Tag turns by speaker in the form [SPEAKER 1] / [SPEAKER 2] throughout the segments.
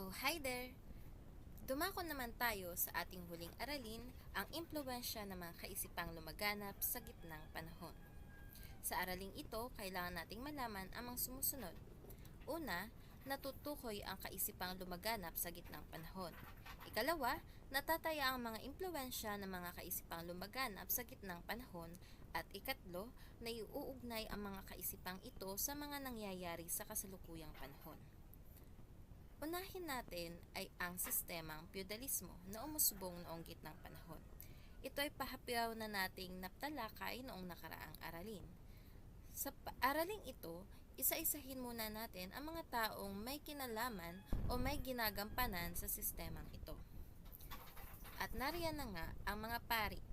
[SPEAKER 1] Oh, hi there! Dumako naman tayo sa ating huling aralin, ang impluensya ng mga kaisipang lumaganap sa gitnang panahon. Sa araling ito, kailangan nating malaman ang mga sumusunod. Una, natutukoy ang kaisipang lumaganap sa gitnang panahon. Ikalawa, natataya ang mga impluensya ng mga kaisipang lumaganap sa gitnang panahon. At ikatlo, naiuugnay ang mga kaisipang ito sa mga nangyayari sa kasalukuyang panahon. Unahin natin ay ang sistemang feudalismo na umusbong noong gitnang panahon. Ito ay pahapyaw na nating naptalakay noong nakaraang aralin. Sa araling ito, isa-isahin muna natin ang mga taong may kinalaman o may ginagampanan sa sistemang ito. At nariyan na nga ang mga pari.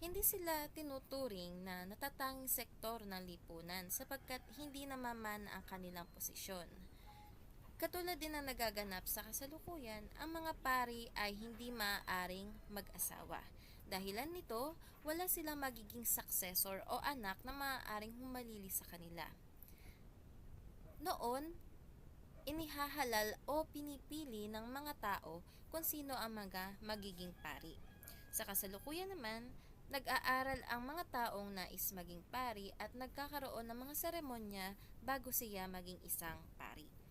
[SPEAKER 1] Hindi sila tinuturing na natatanging sektor ng lipunan sapagkat hindi namaman ang kanilang posisyon. Katulad din ng nagaganap sa kasalukuyan, ang mga pari ay hindi maaaring mag-asawa. Dahilan nito, wala silang magiging successor o anak na maaaring humalili sa kanila. Noon, inihahalal o pinipili ng mga tao kung sino ang mga magiging pari. Sa kasalukuyan naman, nag-aaral ang mga taong nais maging pari at nagkakaroon ng mga seremonya bago siya maging isang pari.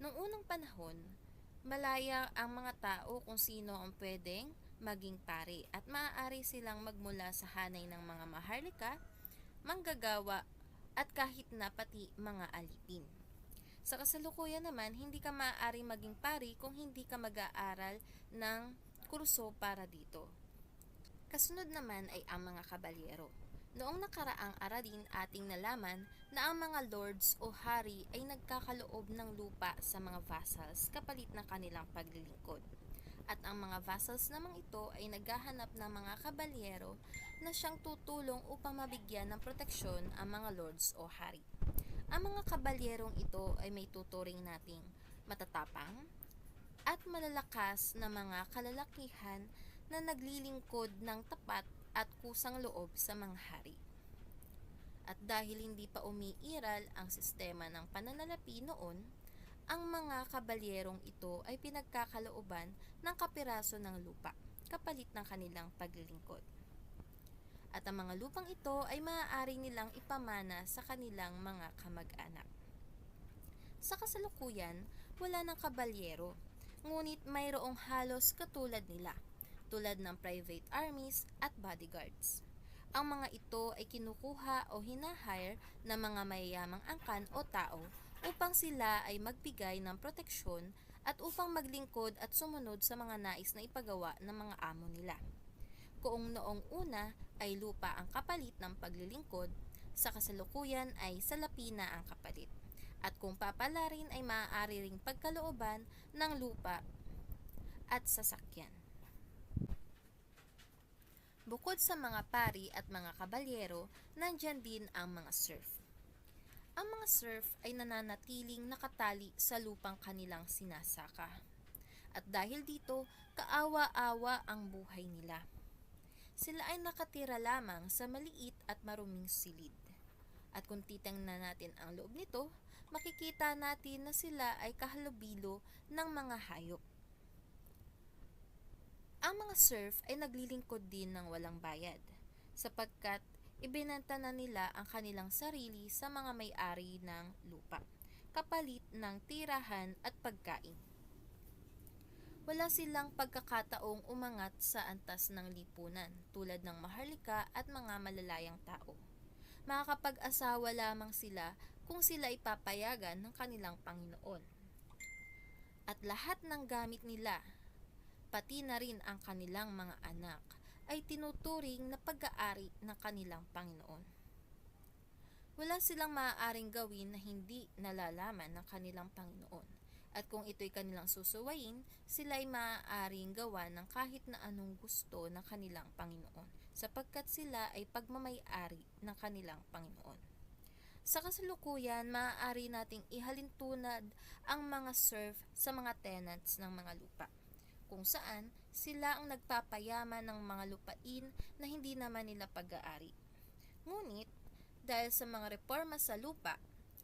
[SPEAKER 1] Noong unang panahon, malaya ang mga tao kung sino ang pwedeng maging pari at maaari silang magmula sa hanay ng mga maharlika, manggagawa at kahit na pati mga alipin. Sa kasalukuyan naman, hindi ka maaari maging pari kung hindi ka mag-aaral ng kurso para dito. Kasunod naman ay ang mga kabalyero. Noong nakaraang aralin ating nalaman na ang mga lords o hari ay nagkakaloob ng lupa sa mga vassals kapalit ng kanilang paglilingkod. At ang mga vassals namang ito ay naghahanap ng mga kabalyero na siyang tutulong upang mabigyan ng proteksyon ang mga lords o hari. Ang mga kabalyerong ito ay may tuturing nating matatapang at malalakas na mga kalalakihan na naglilingkod ng tapat at kusang loob sa mga hari. At dahil hindi pa umiiral ang sistema ng pananalapi noon, ang mga kabalyerong ito ay pinagkakalooban ng kapiraso ng lupa kapalit ng kanilang paglilingkod. At ang mga lupang ito ay maaari nilang ipamana sa kanilang mga kamag-anak. Sa kasalukuyan, wala ng kabalyero, ngunit mayroong halos katulad nila tulad ng private armies at bodyguards. Ang mga ito ay kinukuha o hinahire ng mga mayayamang angkan o tao upang sila ay magbigay ng proteksyon at upang maglingkod at sumunod sa mga nais na ipagawa ng mga amo nila. Kung noong una ay lupa ang kapalit ng paglilingkod, sa kasalukuyan ay salapi na ang kapalit. At kung papalarin ay maaari ring pagkalooban ng lupa at sasakyan. Bukod sa mga pari at mga kabalyero, nandyan din ang mga serf. Ang mga serf ay nananatiling nakatali sa lupang kanilang sinasaka. At dahil dito, kaawa-awa ang buhay nila. Sila ay nakatira lamang sa maliit at maruming silid. At kung titingnan natin ang loob nito, makikita natin na sila ay kahalubilo ng mga hayop. Ang mga serf ay naglilingkod din ng walang bayad, sapagkat ibinenta na nila ang kanilang sarili sa mga may-ari ng lupa, kapalit ng tirahan at pagkain. Wala silang pagkakataong umangat sa antas ng lipunan tulad ng maharlika at mga malalayang tao. Makakapag-asawa lamang sila kung sila ipapayagan ng kanilang Panginoon. At lahat ng gamit nila pati na rin ang kanilang mga anak, ay tinuturing na pag-aari ng kanilang Panginoon. Wala silang maaaring gawin na hindi nalalaman ng kanilang Panginoon. At kung ito'y kanilang susuwayin, sila ay maaaring gawa ng kahit na anong gusto ng kanilang Panginoon, sapagkat sila ay pagmamayari ng kanilang Panginoon. Sa kasalukuyan, maaari nating ihalintunad ang mga serf sa mga tenants ng mga lupa kung saan sila ang nagpapayaman ng mga lupain na hindi naman nila pag-aari. Ngunit, dahil sa mga reforma sa lupa,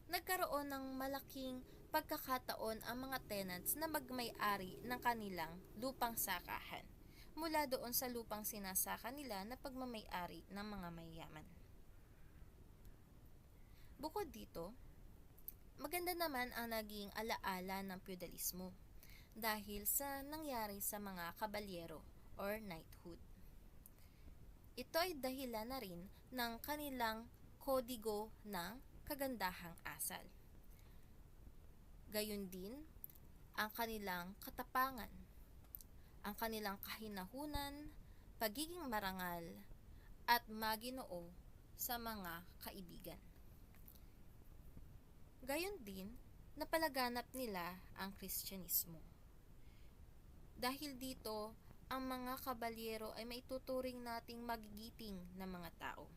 [SPEAKER 1] nagkaroon ng malaking pagkakataon ang mga tenants na magmay-ari ng kanilang lupang sakahan mula doon sa lupang sinasaka nila na pagmamay-ari ng mga mayayaman. Bukod dito, maganda naman ang naging alaala ng feudalismo dahil sa nangyari sa mga kabalyero or knighthood. Ito ay dahilan na rin ng kanilang kodigo ng kagandahang asal. Gayon din ang kanilang katapangan, ang kanilang kahinahunan, pagiging marangal, at maginoo sa mga kaibigan. Gayon din, napalaganap nila ang Kristyanismo. Dahil dito, ang mga kabalyero ay maituturing nating magigiting na mga tao.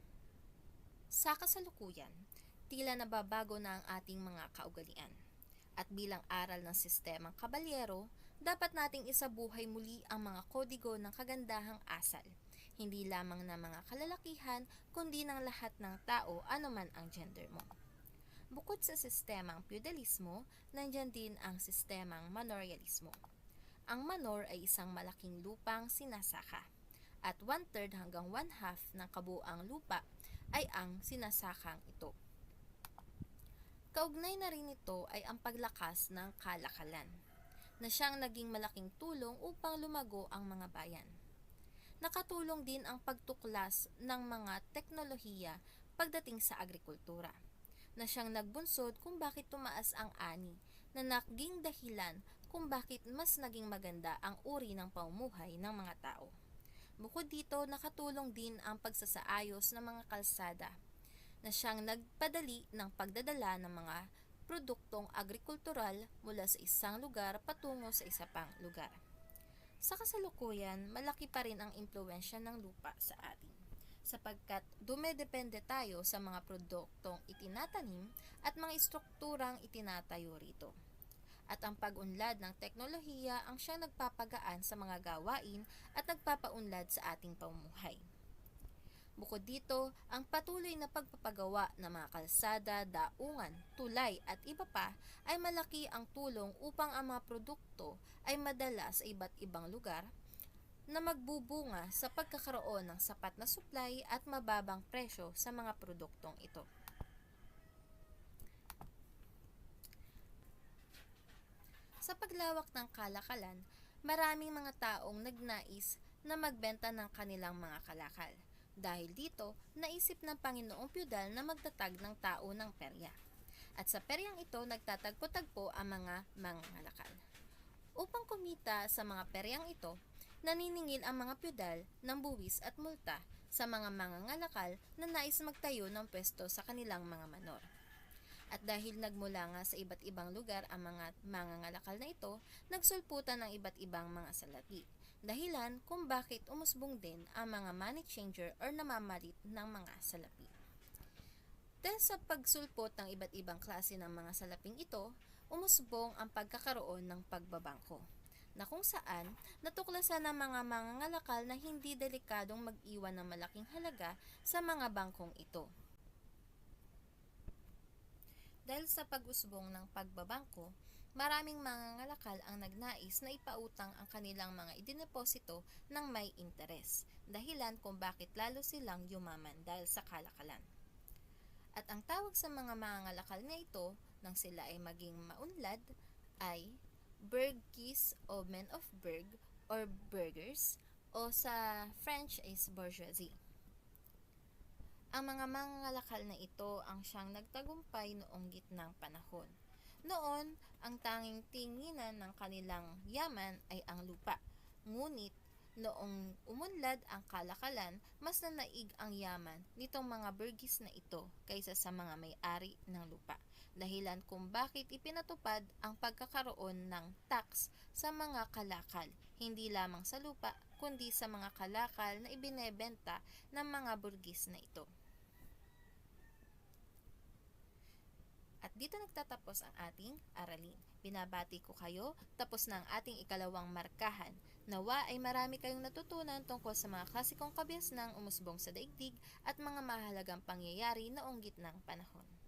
[SPEAKER 1] Sa kasalukuyan, tila nababago na ang ating mga kaugalian. At bilang aral ng sistemang kabalyero, dapat nating isabuhay muli ang mga kodigo ng kagandahang asal, hindi lamang ng mga kalalakihan, kundi ng lahat ng tao anuman ang gender mo. Bukod sa sistemang feudalismo, nandyan din ang sistemang manorialismo. Ang manor ay isang malaking lupang sinasaka at one-third hanggang one-half ng kabuang lupa ay ang sinasakang ito. Kaugnay na rin ito ay ang paglakas ng kalakalan na siyang naging malaking tulong upang lumago ang mga bayan. Nakatulong din ang pagtuklas ng mga teknolohiya pagdating sa agrikultura na siyang nagbunsod kung bakit tumaas ang ani na naging dahilan kung bakit mas naging maganda ang uri ng pamumuhay ng mga tao. Bukod dito, nakatulong din ang pagsasaayos ng mga kalsada na siyang nagpadali ng pagdadala ng mga produktong agrikultural mula sa isang lugar patungo sa isa pang lugar. Sa kasalukuyan, malaki pa rin ang impluensya ng lupa sa atin sapagkat dumedepende tayo sa mga produktong itinatanim at mga istrukturang itinatayo rito. At ang pag-unlad ng teknolohiya ang siyang nagpapagaan sa mga gawain at nagpapaunlad sa ating pamumuhay. Bukod dito, ang patuloy na pagpapagawa ng mga kalsada, daungan, tulay at iba pa ay malaki ang tulong upang ang mga produkto ay madala sa iba't ibang lugar na magbubunga sa pagkakaroon ng sapat na supply at mababang presyo sa mga produktong ito. Sa paglawak ng kalakalan, maraming mga taong nagnais na magbenta ng kanilang mga kalakal. Dahil dito, naisip ng Panginoong Pyudal na magtatag ng tao ng perya. At sa peryang ito, nagtatagpo-tagpo ang mga mangangalakal. Upang kumita sa mga peryang ito, naniningil ang mga pyudal ng buwis at multa sa mga mangangalakal na nais magtayo ng pwesto sa kanilang mga manor. At dahil nagmula nga sa iba't ibang lugar ang mga mangangalakal na ito, nagsulputan ng iba't ibang mga salapi. Dahilan kung bakit umusbong din ang mga money changer or namamalit ng mga salapi. Dahil sa pagsulpot ng iba't ibang klase ng mga salaping ito, umusbong ang pagkakaroon ng pagbabangko na kung saan natuklasan ng mga mangangalakal na hindi delikadong mag-iwan ng malaking halaga sa mga bangkong ito. Dahil sa pag-usbong ng pagbabangko, maraming mangangalakal ang nagnais na ipautang ang kanilang mga idineposito ng may interes, dahilan kung bakit lalo silang yumaman dahil sa kalakalan. At ang tawag sa mga mangangalakal na ito, nang sila ay maging maunlad, ay Burgis o men of Berg or burgers o sa French is bourgeoisie. Ang mga mangangalakal na ito ang siyang nagtagumpay noong gitnang panahon. Noon, ang tanging tinginan ng kanilang yaman ay ang lupa. Ngunit, noong umunlad ang kalakalan, mas nanaig ang yaman nitong mga burgis na ito kaysa sa mga may-ari ng lupa dahilan kung bakit ipinatupad ang pagkakaroon ng tax sa mga kalakal, hindi lamang sa lupa, kundi sa mga kalakal na ibinebenta ng mga burgis na ito. Dito nagtatapos ang ating aralin. Binabati ko kayo, tapos na ang ating ikalawang markahan. Nawa ay marami kayong natutunan tungkol sa mga klasikong kabyas ng umusbong sa daigdig at mga mahalagang pangyayari noong gitnang panahon.